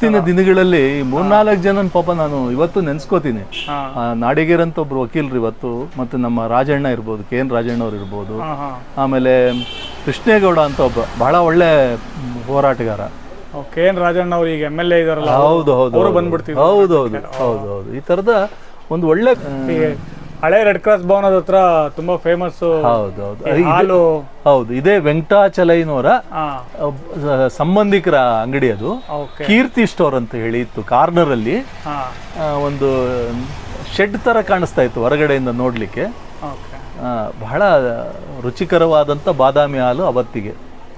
ಇವತ್ತಿನ ದಿನಗಳಲ್ಲಿ ಮೂರ್ ಮೂರ್ನಾಲ್ಕು ಜನ ಪಾಪ ನಾನು ಇವತ್ತು ನೆನ್ಸ್ಕೋತೀನಿ. ನಾಡಿಗೇರ್ ಅಂತ ಒಬ್ರು ವಕೀಲರು ಇವತ್ತು ಮತ್ತೆ ನಮ್ಮ ರಾಜಣ್ಣ ಇರ್ಬೋದು ಕೆ ಎನ್ ರಾಜಣ್ಣ ಅವ್ರು ಇರ್ಬೋದು ಆಮೇಲೆ ಕೃಷ್ಣೇಗೌಡ ಅಂತ ಒಬ್ಬ ಬಹಳ ಒಳ್ಳೆ ಹೋರಾಟಗಾರ. ಕೆ ಎನ್ ರಾಜಣ್ಣ ಅವರು ಈಗ ಎಂ ಎಲ್ ಎ ಇದಾರಲ್ಲ ಹೌದು ಹೌದು ಅವರು ಹೌದು. ಹೌದು ಹೌದು ಹೌದು ಹೌದು. ಈ ತರದ ಒಂದು ಒಳ್ಳೆ ಹಳೆ ರೆಡ್ ಕ್ರಾಸ್ ಭವನದ ಹತ್ರ ತುಂಬಾ ಫೇಮಸ್ ಹೌದು ಹೌದು. ಹಾಲು. ಹೌದು ಇದೇ ವೆಂಕಟಾಚಲೈನವರ ಸಂಬಂಧಿಕರ ಅಂಗಡಿ ಅದು. ಕೀರ್ತಿ ಸ್ಟೋರ್ ಅಂತ ಹೇಳಿ ಇತ್ತು ಕಾರ್ನರ್ ಅಲ್ಲಿ ಒಂದು ಶೆಡ್ ತರ ಕಾಣಿಸ್ತಾ ಇತ್ತು ಹೊರಗಡೆಯಿಂದ ನೋಡ್ಲಿಕ್ಕೆ. ಬಹಳ ರುಚಿಕರವಾದಂತ ಬಾದಾಮಿ ಹಾಲು ಅವತ್ತಿಗೆ.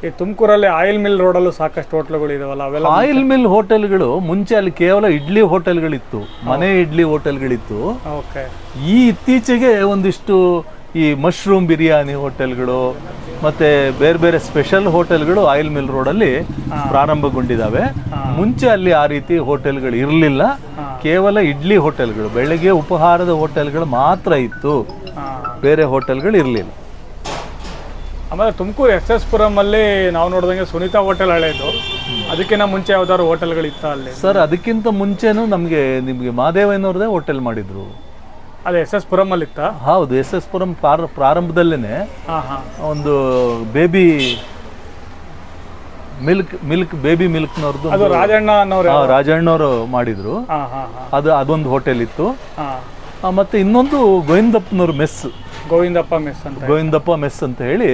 ಈ ತುಮಕೂರಲ್ಲಿ ಆಯಿಲ್ ಮಿಲ್ ರೋಡಲ್ಲೂ ಸಾಕಷ್ಟು ಹೋಟೆಲ್ಗಳು ಇದಾವಲ್ಲ ಅವೆಲ್ಲ ಆಯಿಲ್ ಮಿಲ್ ಹೋಟೆಲ್ಗಳು ಮುಂಚೆ ಅಲ್ಲಿ ಕೇವಲ ಇಡ್ಲಿ ಹೋಟೆಲ್ಗಳಿತ್ತು ಮನೆ ಇಡ್ಲಿ ಹೋಟೆಲ್ಗಳಿತ್ತು. ಓಕೆ. ಈ ಇತ್ತೀಚೆಗೆ ಒಂದಿಷ್ಟು ಈ ಮಶ್ರೂಮ್ ಬಿರಿಯಾನಿ ಹೋಟೆಲ್ಗಳು ಮತ್ತೆ ಬೇರೆ ಬೇರೆ ಸ್ಪೆಷಲ್ ಹೋಟೆಲ್ಗಳು ಆಯಿಲ್ ಮಿಲ್ ರೋಡಲ್ಲಿ ಪ್ರಾರಂಭಗೊಂಡಿದ್ದಾವೆ ಮುಂಚೆ ಅಲ್ಲಿ ಆ ರೀತಿ ಹೋಟೆಲ್ಗಳು ಇರಲಿಲ್ಲ. ಕೇವಲ ಇಡ್ಲಿ ಹೋಟೆಲ್ಗಳು ಬೆಳಗ್ಗೆ ಉಪಹಾರದ ಹೋಟೆಲ್ಗಳು ಮಾತ್ರ ಇತ್ತು. ಬೇರೆ ಹೋಟೆಲ್ಗಳು ಇರಲಿಲ್ಲ. ಆಮೇಲೆ ತುಮಕೂರು ಎಸ್ ಎಸ್ ಪುರಂ ಅಲ್ಲಿ ನಾವು ನೋಡಿದಂಗೆ ಸುನೀತಾ ಹೋಟೆಲ್ ಹಳೇದು. ಅದಕ್ಕಿಂತ ಮುಂಚೆ ಯಾವ್ದಾದ್ರು ಹೋಟೆಲ್ಗಳು ಇತ್ತ ಅಲ್ಲಿ? ಸರ್ ಅದಕ್ಕಿಂತ ಮುಂಚೆನೂ ನಮಗೆ ನಿಮಗೆ ಮಾದೇವಯ್ಯನವ್ರದೇ ಹೋಟೆಲ್ ಮಾಡಿದ್ರು. ಅದೇ ಎಸ್ ಎಸ್ ಪುರಂ ಅಲ್ಲಿ ಇತ್ತ ಹೌದು ಎಸ್ ಎಸ್ ಪುರಂ ಪ್ರಾರ ಪ್ರಾರಂಭದಲ್ಲೇ ಒಂದು ಬೇಬಿ ಮಿಲ್ಕ್ ಮಿಲ್ಕ್ ಬೇಬಿ ಮಿಲ್ಕ್ನವ್ರದ್ದು ಅದು ರಾಜಣ್ಣ ಅನ್ನೋರು ರಾಜಣ್ಣವರು ಮಾಡಿದ್ರು. ಅದು ಅದೊಂದು ಹೋಟೆಲ್ ಇತ್ತು. ಮತ್ತೆ ಇನ್ನೊಂದು ಗೋವಿಂದಪ್ಪನವ್ರ ಮೆಸ್. ಗೋವಿಂದಪ್ಪ ಮೆಸ್ ಅಂತ ಗೋವಿಂದಪ್ಪ ಮೆಸ್ ಅಂತ ಹೇಳಿ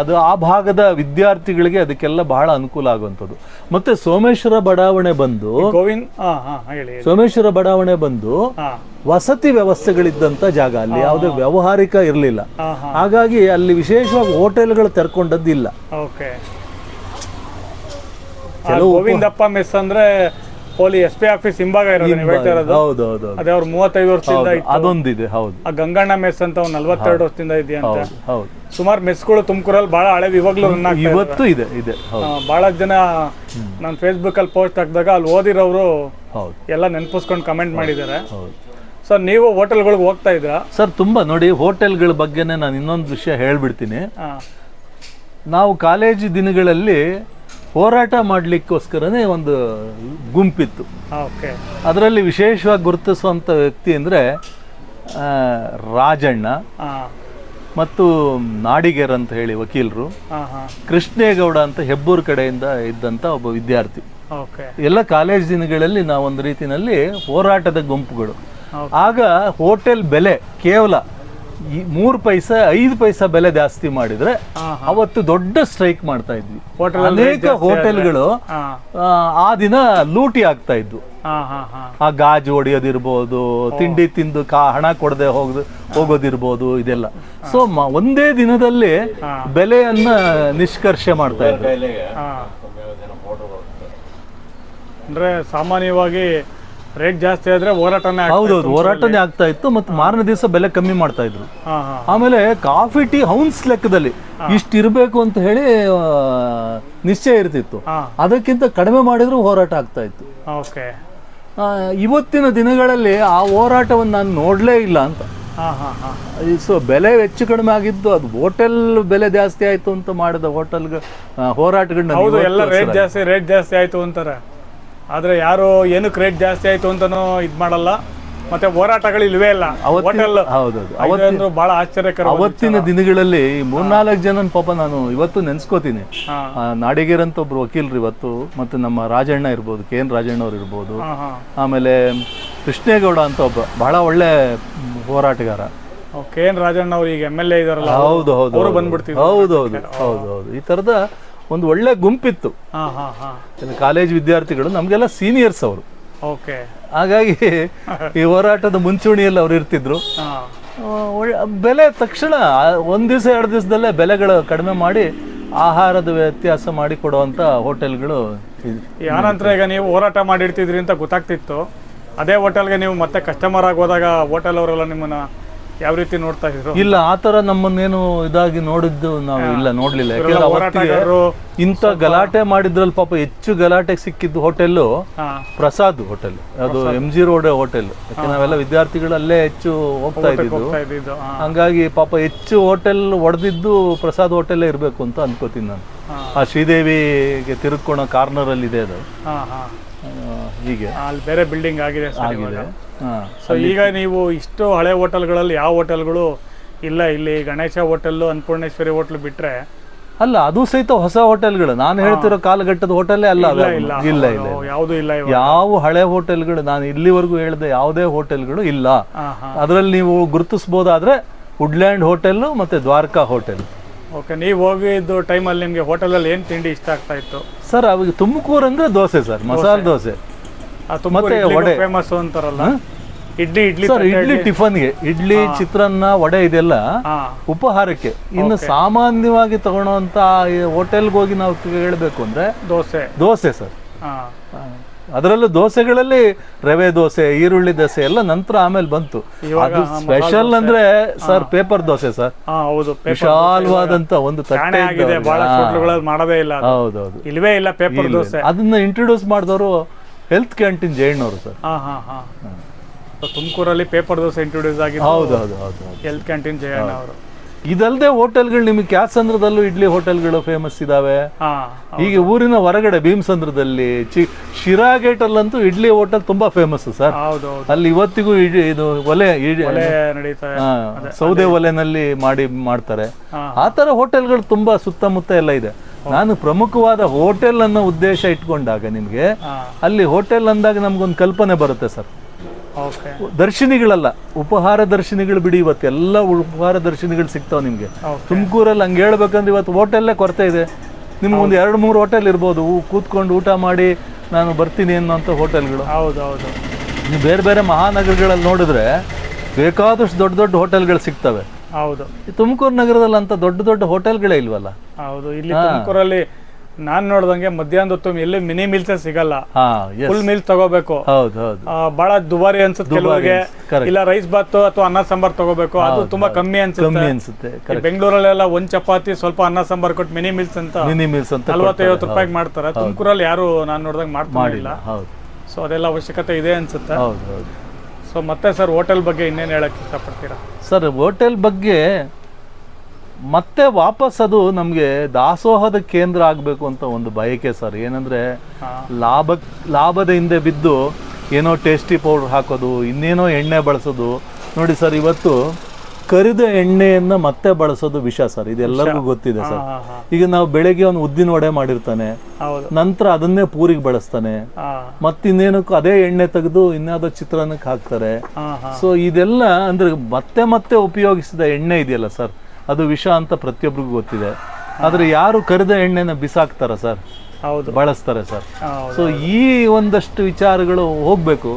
ಅದು ಆ ಭಾಗದ ವಿದ್ಯಾರ್ಥಿಗಳಿಗೆ ಅದಕ್ಕೆಲ್ಲ ಬಹಳ ಅನುಕೂಲ ಆಗುವಂಥದ್ದು. ಮತ್ತೆ ಸೋಮೇಶ್ವರ ಬಡಾವಣೆ ಬಂದು ಗೋವಿಂದ. ಸೋಮೇಶ್ವರ ಬಡಾವಣೆ ಬಂದು ವಸತಿ ವ್ಯವಸ್ಥೆಗಳಿದ್ದಂತ ಜಾಗ ಅಲ್ಲಿ ಯಾವುದೇ ವ್ಯಾವಹಾರಿಕ ಇರಲಿಲ್ಲ. ಹಾಗಾಗಿ ಅಲ್ಲಿ ವಿಶೇಷವಾಗಿ ಹೋಟೆಲ್ಗಳು ತೆರ್ಕೊಂಡದ್ದಿಲ್ಲ. ಇಲ್ಲ ಗೋವಿಂದಪ್ಪ ಮೆಸ್ ಅಂದ್ರೆ ಪೋಲಿ ಎಸ್ ಪಿ ಆಫೀಸ್ ಹಿಂಭಾಗ ಇರೋದು ನೀವು ಹೇಳ್ತಾ ಇರೋದು. ಹೌದು ಹೌದು. ಅದೇ ಅವ್ರು ಮೂವತ್ತೈದು ವರ್ಷದಿಂದ ಅದೊಂದಿದೆ ಹೌದು. ಆ ಗಂಗಣ್ಣ ಮೆಸ್ ಅಂತ ಒಂದು ನಲ್ವತ್ತೆರಡು ವರ್ಷದಿಂದ ಇದೆಯಾ ಹೌದು ಹೌದು. ಸುಮಾರು ಮೆಸ್ಗಳು ತುಮಕೂರಲ್ಲಿ ಬಹಳ ಹಳೇದು ಇವಾಗ್ಲೂ ರನ್ ಇವತ್ತು ಇದೆ ಇದೆ ಬಹಳ ಜನ ನಾನು ಫೇಸ್ಬುಕ್ ಅಲ್ಲಿ ಪೋಸ್ಟ್ ಹಾಕಿದಾಗ ಅಲ್ಲಿ ಓದಿರೋರು ಹೌದು. ಎಲ್ಲ ನೆನಪಿಸ್ಕೊಂಡು ಕಮೆಂಟ್ ಮಾಡಿದ್ದಾರೆ. ಸರ್ ನೀವು ಹೋಟೆಲ್ಗಳಿಗೆ ಹೋಗ್ತಾ ಇದ್ದೀರಾ? ಸರ್ ತುಂಬಾ ನೋಡಿ ಹೋಟೆಲ್ಗಳ ಬಗ್ಗೆನೇ ನಾನು ಇನ್ನೊಂದು ವಿಷಯ ಹೇಳ್ಬಿಡ್ತೀನಿ. ನಾವು ಕಾಲೇಜು ದಿನಗಳಲ್ಲಿ ಹೋರಾಟ ಮಾಡಲಿಕ್ಕೋಸ್ಕರನೇ ಒಂದು ಗುಂಪಿತ್ತು. ಓಕೆ. ಅದರಲ್ಲಿ ವಿಶೇಷವಾಗಿ ಗುರುತಿಸುವಂಥ ವ್ಯಕ್ತಿ ಅಂದರೆ ರಾಜಣ್ಣ ಮತ್ತು ನಾಡಿಗೇರ್ ಅಂತ ಹೇಳಿ ವಕೀಲರು. ಕೃಷ್ಣೇಗೌಡ ಅಂತ ಹೆಬ್ಬೂರು ಕಡೆಯಿಂದ ಇದ್ದಂಥ ಒಬ್ಬ ವಿದ್ಯಾರ್ಥಿ. ಎಲ್ಲ ಕಾಲೇಜ್ ದಿನಗಳಲ್ಲಿ ನಾವು ಒಂದು ರೀತಿನಲ್ಲಿ ಹೋರಾಟದ ಗುಂಪುಗಳು. ಆಗ ಹೋಟೆಲ್ ಬೆಲೆ ಕೇವಲ ಈ ಮೂರು ಪೈಸೆ ಐದು ಪೈಸಾ ಬೆಲೆ ಜಾಸ್ತಿ ಮಾಡಿದ್ರೆ ಅವತ್ತು ದೊಡ್ಡ ಸ್ಟ್ರೈಕ್ ಮಾಡ್ತಾ ಇದ್ವಿ. ಅನೇಕ ಹೋಟೆಲ್ಗಳು ಆ, ದಿನ ಲೂಟಿ ಆಗ್ತಾ ಇದ್ವು. ಆ ಗಾಜು ಹೊಡೆಯೋದಿರ್ಬೋದು ತಿಂಡಿ ತಿಂದು ಕಾ ಹಣ ಕೊಡದೆ ಹೋಗೋದು ಹೋಗೋದಿರ್ಬೋದು ಇದೆಲ್ಲ. ಸೊ ಒಂದೇ ದಿನದಲ್ಲಿ ಬೆಲೆಯನ್ನ ನಿಷ್ಕರ್ಷೆ ಮಾಡ್ತಾ ಇದ್ರು. ಅಂದ್ರೆ ಸಾಮಾನ್ಯವಾಗಿ ರೇಟ್ ಜಾಸ್ತಿ ಆದ್ರೆ ಹೋರಾಟನೇ ಹೌದೌದು. ಹೋರಾಟನೇ ಆಗ್ತಾ ಇತ್ತು ಮತ್ತು ಮಾರನೇ ದಿವಸ ಬೆಲೆ ಕಮ್ಮಿ ಮಾಡ್ತಾ ಇದ್ರು. ಆಮೇಲೆ ಕಾಫಿ ಟೀ ಹೌನ್ಸ್ ಲೆಕ್ಕದಲ್ಲಿ ಇಷ್ಟ ಇರಬೇಕು ಅಂತ ಹೇಳಿ ನಿಶ್ಚಯ ಇರ್ತಿತ್ತು. ಅದಕ್ಕಿಂತ ಕಡಿಮೆ ಮಾಡಿದ್ರು ಹೋರಾಟ ಆಗ್ತಾ ಇತ್ತು. ಓಕೆ. ಇವತ್ತಿನ ದಿನಗಳಲ್ಲಿ ಆ ಹೋರಾಟವನ್ನು ನಾನು ನೋಡಲೇ ಇಲ್ಲ ಅಂತ. ಹಾ ಹಾ ಹಾ. ಸೊ ಬೆಲೆ ಹೆಚ್ಚು ಕಡಿಮೆ ಆಗಿದ್ದು ಅದು ಹೋಟೆಲ್ ಬೆಲೆ ಜಾಸ್ತಿ ಆಯ್ತು ಅಂತ ಮಾಡಿದ ಹೋಟೆಲ್ ಹೋರಾಟಗಳನ್ನ ಹೌದು ಎಲ್ಲ ರೇಟ್ ಜಾಸ್ತಿ ರೇಟ್ ಜಾಸ್ತಿ ಆಯ್ತು ಅಂತಾರೆ. ಆದ್ರೆ ಯಾರು ಏನು ಕ್ರೇಟ್ ಜಾಸ್ತಿ ಆಯ್ತು ಅಂತನೂ ಇದ್ ಮಾಡಲ್ಲ. ಮತ್ತೆ ಹೋರಾಟಗಳು ಇಲ್ವೇ ಇಲ್ಲ. ಹೋಟೆಲ್ ಹೌದು ಅಂದ್ರೂ ಬಹಳ ಆಶ್ಚರ್ಯಕರ ಅವತ್ತಿನ ದಿನಗಳಲ್ಲಿ ಮೂರ್ನಾಲ್ಕು ಜನ ಪಾಪ ನಾನು ಇವತ್ತು ನೆನ್ಸ್ಕೋತೀನಿ. ನಾಡಿಗೇರ್ ಅಂತ ಒಬ್ರು ವಕೀಲರು ಇವತ್ತು ಮತ್ತೆ ನಮ್ಮ ರಾಜಣ್ಣ ಇರ್ಬೋದು ಕೆ ಎನ್ ರಾಜಣ್ಣ ಅವ್ರು ಇರ್ಬೋದು ಆಮೇಲೆ ಕೃಷ್ಣೇಗೌಡ ಅಂತ ಒಬ್ಬ ಬಹಳ ಒಳ್ಳೆ ಹೋರಾಟಗಾರ. ಕೆ ಎನ್ ರಾಜಣ್ಣ ಅವ್ರು ಈಗ ಎಂ ಎಲ್ ಎ ಇದಾರಲ್ಲ ಹೌದು ಹೌದು. ಬಂದ್ಬಿಡ್ತಿದ್ರು. ಹೌದು ಹೌದು ಹೌದು ಹೌದು. ಈ ತರದ ಒಂದು ಒಳ್ಳೆ ಗುಂಪಿತ್ತು. ಹಾ ಹಾ ಹಾ. ಇದು ಕಾಲೇಜ್ ವಿದ್ಯಾರ್ಥಿಗಳು ನಮಗೆಲ್ಲ ಸೀನಿಯರ್ಸ್ ಅವರು. ಓಕೆ. ಹಾಗಾಗಿ ಈ ಹೋರಾಟದ ಮುಂಚೂಣಿಯಲ್ಲಿ ಅವ್ರು ಇರ್ತಿದ್ರು. ಬೆಲೆ ತಕ್ಷಣ ಒಂದು ದಿವಸ ಎರಡು ದಿವಸದಲ್ಲೇ ಬೆಲೆಗಳು ಕಡಿಮೆ ಮಾಡಿ ಆಹಾರದ ವ್ಯತ್ಯಾಸ ಮಾಡಿ ಕೊಡುವಂತ ಹೋಟೆಲ್ಗಳು ಆನಂತರ ಈಗ ನೀವು ಹೋರಾಟ ಮಾಡಿರ್ತಿದ್ರಿ ಅಂತ ಗೊತ್ತಾಗ್ತಿತ್ತು. ಅದೇ ಹೋಟೆಲ್ಗೆ ನೀವು ಮತ್ತೆ ಕಸ್ಟಮರ್ ಆಗಿ ಹೋದಾಗ ಹೋಟೆಲ್ ಅವರೆಲ್ಲ ನಿಮ್ಮನ್ನ ಯಾವ ರೀತಿ ನೋಡ್ತಾ ಇದ್ರು? ಇಲ್ಲ ಆತರ ನಮ್ಮನ್ನೇನು ಇದಾಗಿ ನೋಡಿದ್ದು ನಾವು ಇಲ್ಲ ನೋಡ್ಲಿಲ್ಲ. ಯಾಕಂದ್ರೆ ಅವತ್ತಿಗೆ ಇಂಥ ಗಲಾಟೆ ಮಾಡಿದ್ರಲ್ಲಿ ಪಾಪ ಹೆಚ್ಚು ಗಲಾಟೆಗೆ ಸಿಕ್ಕಿದ್ದು ಹೋಟೆಲ್ ಪ್ರಸಾದ್ ಹೋಟೆಲ್ ಅದು ಎಂ ಜಿ ರೋಡ್ ಹೋಟೆಲ್ ಯಾಕಂದ್ರೆ ನಾವೆಲ್ಲ ವಿದ್ಯಾರ್ಥಿಗಳು ಅಲ್ಲೇ ಹೆಚ್ಚು ಹೋಗ್ತಾ ಇದ್ದಿದ್ದು. ಹಂಗಾಗಿ ಪಾಪ ಹೆಚ್ಚು ಹೋಟೆಲ್ ಹೊಡೆದಿದ್ದು ಪ್ರಸಾದ್ ಹೋಟೆಲ್ಲೇ ಇರಬೇಕು ಅಂತ ಅನ್ಕೋತೀನಿ ನಾನು. ಆ ಶ್ರೀದೇವಿಗೆ ತಿರುಗ್ಕೊಳೋ ಕಾರ್ನರ್ ಅಲ್ಲಿ ಇದೆ ಅದು ಹೀಗೆ. ಅಲ್ಲಿ ಬೇರೆ ಬಿಲ್ಡಿಂಗ್ ಆಗಿದೆ ಸರ್ ಆಗಿದೆ. ಹಾ ಸೊ ಈಗ ನೀವು ಇಷ್ಟು ಹಳೆ ಹೋಟೆಲ್ಗಳಲ್ಲಿ ಯಾವ ಹೋಟೆಲ್ಗಳು ಇಲ್ಲ ಇಲ್ಲಿ ಗಣೇಶ ಹೋಟೆಲ್ ಅನ್ನಪೂರ್ಣೇಶ್ವರಿ ಹೋಟ್ಲು ಬಿಟ್ರೆ? ಅಲ್ಲ ಅದು ಸಹಿತ ಹೊಸ ಹೋಟೆಲ್ಗಳು ನಾನು ಹೇಳ್ತಿರೋ ಕಾಲಘಟ್ಟದ ಹೋಟೆಲೇ ಅಲ್ಲ ಇಲ್ಲ. ಇಲ್ಲ. ಇಲ್ಲ ಇಲ್ಲ ಯಾವುದು ಇಲ್ಲ ಇವಾಗ. ಯಾವ ಹಳೆ ಹೋಟೆಲ್ಗಳು ನಾನು ಇಲ್ಲಿವರೆಗೂ ಹೇಳ್ದೆ ಯಾವುದೇ ಹೋಟೆಲ್ಗಳು ಇಲ್ಲ. ಹಾಂ ಹಾಂ. ಅದರಲ್ಲಿ ನೀವು ಗುರುತಿಸ್ಬೋದಾದ್ರೆ ವುಡ್ಲ್ಯಾಂಡ್ ಹೋಟೆಲ್ ಮತ್ತೆ ದ್ವಾರಕಾ ಹೋಟೆಲ್ ಓಕೆ ನೀವು ಹೋಗಿದ್ದು ಟೈಮಲ್ಲಿ ನಿಮಗೆ ಹೋಟೆಲಲ್ಲಿ ಏನು ತಿಂಡಿ ಇಷ್ಟ ಆಗ್ತಾ ಇತ್ತು? ಸರ್ ಅವಾಗ ತುಮಕೂರು ಅಂದ್ರೆ ದೋಸೆ ಸರ್ ಮಸಾಲೆ ದೋಸೆ. ಮತ್ತೆ ವಡೆ. ಫೇಮಸ್ ಅಂತಾರಲ್ಲ. ಇಡ್ಲಿ ಇಡ್ಲಿ ಸರ್ ಇಡ್ಲಿ ಟಿಫನ್ಗೆ ಇಡ್ಲಿ ಚಿತ್ರಾನ್ನ ವಡೆ ಇದೆಲ್ಲ ಉಪಹಾರಕ್ಕೆ. ಇನ್ನು ಸಾಮಾನ್ಯವಾಗಿ ತಗೊಳ್ಳೋಂತ ಹೋಟೆಲ್ಗೆ ಹೋಗಿ ನಾವು ಹೇಳ್ಬೇಕು ಅಂದ್ರೆ ದೋಸೆ. ದೋಸೆ ಸರ್. ಅದರಲ್ಲೂ ದೋಸೆಗಳಲ್ಲಿ ರವೆ ದೋಸೆ ಈರುಳ್ಳಿ ದೋಸೆ ಎಲ್ಲ ನಂತರ ಆಮೇಲೆ ಬಂತು. ಅದು ಸ್ಪೆಷಲ್ ಅಂದ್ರೆ ಸರ್ ಪೇಪರ್ ದೋಸೆ ಸರ್. ಹೌದು ವಿಶಾಲವಾದಂತ ಒಂದು ತಟ್ಟೆ ಮಾಡೋದೇ ಇಲ್ಲ ಅದು. ಹೌದು ಇಲ್ವೇ ಇಲ್ಲ ಪೇಪರ್ ದೋಸೆ. ಅದನ್ನ ಇಂಟ್ರೊಡ್ಯೂಸ್ ಮಾಡಿದವರು ಹೆಲ್ತ್ ಕ್ಯಾಂಟೀನ್ ಜೈಣ್ಣವರು ಸರ್. ಹಾಂ ಹಾಂ ಹಾಂ. ತುಮಕೂರಲ್ಲಿ ಪೇಪರ್ ದೋಸೆ ಇಂಟ್ರೊಡ್ಯೂಸ್ ಆಗಿದೆ ಹೌದು ಹೌದು ಹೌದು ಹೆಲ್ತ್ ಕ್ಯಾಂಟೀನ್ ಜಯಣ್ಣ ಅವರು ಇದಲ್ಲದೆ ಹೋಟೆಲ್ಗಳು ನಿಮಗೆ ಕ್ಯಾಸಂದ್ರದಲ್ಲೂ ಇಡ್ಲಿ ಹೋಟೆಲ್ಗಳು ಫೇಮಸ್ ಇದಾವೆ. ಹೀಗೆ ಈಗ ಊರಿನ ಹೊರಗಡೆ ಭೀಮಸಂದ್ರದಲ್ಲಿ ಚಿ ಶಿರಾ ಗೇಟ್ ಅಲ್ಲಂತೂ ಇಡ್ಲಿ ಹೋಟೆಲ್ ತುಂಬಾ ಫೇಮಸ್ ಸರ್. ಅಲ್ಲಿ ಇವತ್ತಿಗೂ ಇಡ್- ಇದು ಒಲೆ ಸೌದೆ ಒಲೆನಲ್ಲಿ ಮಾಡಿ ಮಾಡ್ತಾರೆ. ಆತರ ಆ ತರ ಹೋಟೆಲ್ಗಳು ತುಂಬಾ ಸುತ್ತಮುತ್ತ ಎಲ್ಲ ಇದೆ. ನಾನು ಪ್ರಮುಖವಾದ ಹೋಟೆಲ್ ಅನ್ನೋ ಉದ್ದೇಶ ಇಟ್ಕೊಂಡಾಗ ನಿಮ್ಗೆ ಅಲ್ಲಿ ಹೋಟೆಲ್ ಅಂದಾಗ ನಮ್ಗೊಂದು ಕಲ್ಪನೆ ಬರುತ್ತೆ ಸರ್. ದರ್ಶಿನಿಗಳಲ್ಲ ಉಪಹಾರ ದರ್ಶಿನಿಗಳು ಬಿಡಿ ಇವತ್ತು ಎಲ್ಲ ಉಪಹಾರ ದರ್ಶಿನಿಗಳು ಸಿಗ್ತಾವ ನಿಮ್ಗೆ. ತುಮಕೂರಲ್ಲಿ ಹಂಗೆ ಹೇಳ್ಬೇಕಂದ್ರೆ ಇವತ್ತು ಹೋಟೆಲ್ಲೇ ಕೊರತೆ ಇದೆ. ನಿಮ್ಗೆ ಒಂದು ಎರಡು ಮೂರು ಹೋಟೆಲ್ ಇರ್ಬೋದು ಕೂತ್ಕೊಂಡು ಊಟ ಮಾಡಿ ನಾನು ಬರ್ತೀನಿ ಅನ್ನೋಂಥ ಹೋಟೆಲ್ಗಳು. ಹೌದು ಹೌದು. ನೀವು ಬೇರೆ ಬೇರೆ ಮಹಾನಗರಗಳಲ್ಲಿ ನೋಡಿದ್ರೆ ಬೇಕಾದಷ್ಟು ದೊಡ್ಡ ದೊಡ್ಡ ಹೋಟೆಲ್ಗಳು ಸಿಗ್ತವೆ. ಹೌದು. ತುಮಕೂರು ನಗರದಲ್ಲಿ ಅಂತ ದೊಡ್ಡ ದೊಡ್ಡ ಹೋಟೆಲ್ಗಳೇ ಇಲ್ವಲ್ಲ? ಹೌದು ಇಲ್ಲಿ ತುಮಕೂರಲ್ಲಿ ನಾನ್ ನೋಡ್ದಂಗೆ ಮಧ್ಯಾಹ್ನದ ಹೊತ್ತು ಎಲ್ಲಿ ಮಿನಿ ಮೀಲ್ಸ್ ಸಿಗಲ್ಲ. ಫುಲ್ ಮೀಲ್ಸ್ ತಗೋಬೇಕು. ಬಹಳ ದುಬಾರಿ ಅನ್ಸುತ್ತೆ ಕೆಲವರಿಗೆ. ಇಲ್ಲ ರೈಸ್ ಬಾತ್ ಅಥವಾ ಅನ್ನ ಸಾಂಬಾರ್ ತಗೋಬೇಕು. ಅದು ತುಂಬಾ ಕಮ್ಮಿ ಅನ್ಸುತ್ತೆ. ಬೆಂಗಳೂರಲ್ಲೆಲ್ಲ ಒಂದ್ ಚಪಾತಿ ಸ್ವಲ್ಪ ಅನ್ನ ಸಾಂಬಾರ್ ಕೊಟ್ಟು ಮಿನಿ ಮೀಲ್ಸ್ ಅಂತ ಮಿನಿ ಮೀಲ್ಸ್ ಅಂತ ನಲ್ವತ್ತೈವತ್ತು ರೂಪಾಯಿಗೆ ಮಾಡ್ತಾರೆ. ತುಮಕೂರಲ್ಲಿ ಯಾರು ನಾನು ನೋಡ್ದಂಗೆ ಹೌದು. ಸೊ ಅದೆಲ್ಲ ಅವಶ್ಯಕತೆ ಇದೆ ಅನ್ಸುತ್ತೆ. ಸೊ ಮತ್ತೆ ಸರ್ ಹೋಟೆಲ್ ಬಗ್ಗೆ ಇನ್ನೇನು ಹೇಳಕ್ ಇಷ್ಟಪಡ್ತೀರಾ? ಸರ್ ಹೋಟೆಲ್ ಬಗ್ಗೆ ಮತ್ತೆ ವಾಪಸ್ ಅದು ನಮಗೆ ದಾಸೋಹದ ಕೇಂದ್ರ ಆಗಬೇಕು ಅಂತ ಒಂದು ಬಯಕೆ ಸರ್. ಏನಂದ್ರೆ ಲಾಭ ಲಾಭದ ಹಿಂದೆ ಬಿದ್ದು ಏನೋ ಟೇಸ್ಟಿ ಪೌಡರ್ ಹಾಕೋದು ಇನ್ನೇನೋ ಎಣ್ಣೆ ಬಳಸೋದು. ನೋಡಿ ಸರ್ ಇವತ್ತು ಕರಿದ ಎಣ್ಣೆಯನ್ನ ಮತ್ತೆ ಬಳಸೋದು ವಿಷ ಸರ್. ಇದೆಲ್ಲರಿಗೂ ಗೊತ್ತಿದೆ ಸರ್. ಈಗ ನಾವು ಬೆಳಗ್ಗೆ ಒಂದು ಉದ್ದಿನ ವಡೆ ಮಾಡಿರ್ತಾನೆ. ನಂತರ ಅದನ್ನೇ ಪೂರಿಗೆ ಬಳಸ್ತಾನೆ. ಮತ್ತಿನ್ನೇನಕ್ಕೂ ಅದೇ ಎಣ್ಣೆ ತೆಗೆದು ಇನ್ಯಾವುದೋ ಚಿತ್ರಾನ್ನಕ್ಕೆ ಹಾಕ್ತಾರೆ. ಸೊ ಇದೆಲ್ಲ ಅಂದ್ರೆ ಮತ್ತೆ ಮತ್ತೆ ಉಪಯೋಗಿಸಿದ ಎಣ್ಣೆ ಇದೆಯಲ್ಲ ಸರ್. ಅದು ವಿಷ ಅಂತ ಪ್ರತಿಯೊಬ್ಬರಿಗೂ ಗೊತ್ತಿದೆ. ಆದರೆ ಯಾರು ಕರಿದ ಎಣ್ಣೆನ ಬಿಸಾಕ್ತಾರ ಸರ್? ಹೌದು. ಬಳಸ್ತಾರೆ ಸರ್. ಸೊ ಈ ಒಂದಷ್ಟು ವಿಚಾರಗಳು ಹೋಗ್ಬೇಕು.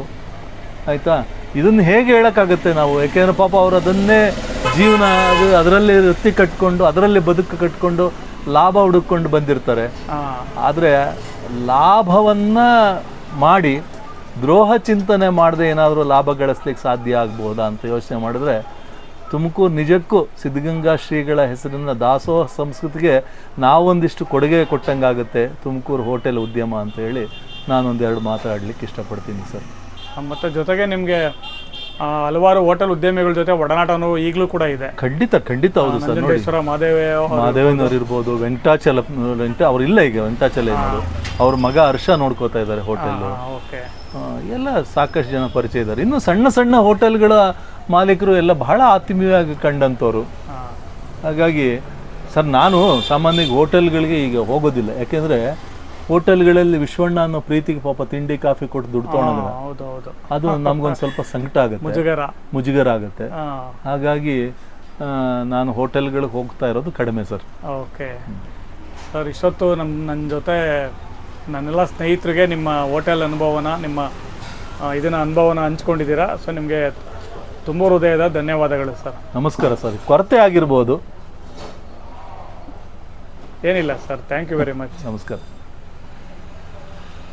ಆಯಿತಾ? ಇದನ್ನು ಹೇಗೆ ಹೇಳಕ್ಕಾಗತ್ತೆ ನಾವು? ಯಾಕೆಂದ್ರೆ ಪಾಪ ಅವರು ಅದನ್ನೇ ಜೀವನ ಅದು ಅದರಲ್ಲಿ ವೃತ್ತಿ ಕಟ್ಕೊಂಡು ಅದರಲ್ಲಿ ಬದುಕು ಕಟ್ಕೊಂಡು ಲಾಭ ಹುಡುಕೊಂಡು ಬಂದಿರ್ತಾರೆ. ಆದರೆ ಲಾಭವನ್ನ ಮಾಡಿ ದ್ರೋಹ ಚಿಂತನೆ ಮಾಡದೆ ಏನಾದರೂ ಲಾಭ ಗಳಿಸ್ಲಿಕ್ಕೆ ಸಾಧ್ಯ ಆಗ್ಬೋದಾ ಅಂತ ಯೋಚನೆ ಮಾಡಿದ್ರೆ ತುಮಕೂರು ನಿಜಕ್ಕೂ ಸಿದ್ಧಗಂಗಾ ಶ್ರೀಗಳ ಹೆಸರಿನ ದಾಸೋಹ ಸಂಸ್ಕೃತಿಗೆ ನಾವೊಂದಿಷ್ಟು ಕೊಡುಗೆ ಕೊಟ್ಟಂಗಾಗುತ್ತೆ ತುಮಕೂರು ಹೋಟೆಲ್ ಉದ್ಯಮ ಅಂತ ಹೇಳಿ ನಾನೊಂದೆರಡು ಮಾತಾಡ್ಲಿಕ್ಕೆ ಇಷ್ಟಪಡ್ತೀನಿ ಸರ್. ಮತ್ತು ಜೊತೆಗೆ ನಿಮಗೆ ಹಲವಾರು ಹೋಟೆಲ್ ಉದ್ಯಮಿಗಳ ಜೊತೆ ಒಡನಾಟನೂ ಈಗಲೂ ಕೂಡ ಇದೆ. ಖಂಡಿತ ಖಂಡಿತ ಹೌದು ಸರ್ ನೋಡಿ. ಮಾದೇವನವ್ರು ಇರ್ಬೋದು ವೆಂಕಟಾಚಲ ವೆಂಕಟ ಅವ್ರು ಇಲ್ಲ ಈಗ ವೆಂಕಟಾಚಲ ಏನಾದ್ರು. ಅವ್ರ ಮಗ ಹರ್ಷ ನೋಡ್ಕೋತಾ ಇದ್ದಾರೆ ಹೋಟೆಲ್ ಓಕೆ. ಎಲ್ಲ ಸಾಕಷ್ಟು ಜನ ಪರಿಚಯ ಇದ್ದಾರೆ. ಇನ್ನು ಸಣ್ಣ ಸಣ್ಣ ಹೋಟೆಲ್ಗಳ ಮಾಲೀಕರು ಎಲ್ಲ ಬಹಳ ಆತ್ಮೀಯವಾಗಿ ಕಂಡಂಥವ್ರು ಹಾಗಾಗಿ ಸರ್ ನಾನು ಸಾಮಾನ್ಯವಾಗಿ ಹೋಟೆಲ್ಗಳಿಗೆ ಈಗ ಹೋಗೋದಿಲ್ಲ. ಯಾಕೆಂದರೆ ಹೋಟೆಲ್ಗಳಲ್ಲಿ ವಿಶ್ವಣ್ಣ ಅನ್ನೋ ಪ್ರೀತಿಗೆ ಪಾಪ ತಿಂಡಿ ಕಾಫಿ ಕೊಟ್ಟು ದುಡ್ಡು ಹೌದು ಹೌದು ಅದು ನಮ್ಗೊಂದು ಸ್ವಲ್ಪ ಸಂಕಟ ಆಗುತ್ತೆ. ಮುಜುಗರ. ಮುಜುಗರ ಆಗುತ್ತೆ. ಹಾಗಾಗಿ ನಾನು ಹೋಟೆಲ್ಗಳಿಗೆ ಹೋಗ್ತಾ ಇರೋದು ಕಡಿಮೆ ಸರ್. ಓಕೆ. ಸರ್ ಇಷ್ಟೊತ್ತು ನಮ್ಮ ನನ್ನ ಜೊತೆ ನನ್ನೆಲ್ಲ ಸ್ನೇಹಿತರಿಗೆ ನಿಮ್ಮ ಹೋಟೆಲ್ ಅನುಭವನ ನಿಮ್ಮ ಇದನ್ನ ಅನುಭವನ ಹಂಚ್ಕೊಂಡಿದ್ದೀರಾ? ಸೊ ನಿಮಗೆ ತುಂಬ ಹೃದಯದ ಧನ್ಯವಾದಗಳು ಸರ್. ನಮಸ್ಕಾರ ಸರ್. ಕೊರತೆ ಆಗಿರ್ಬೋದು. ಏನಿಲ್ಲ sir. Thank you very much ನಮಸ್ಕಾರ.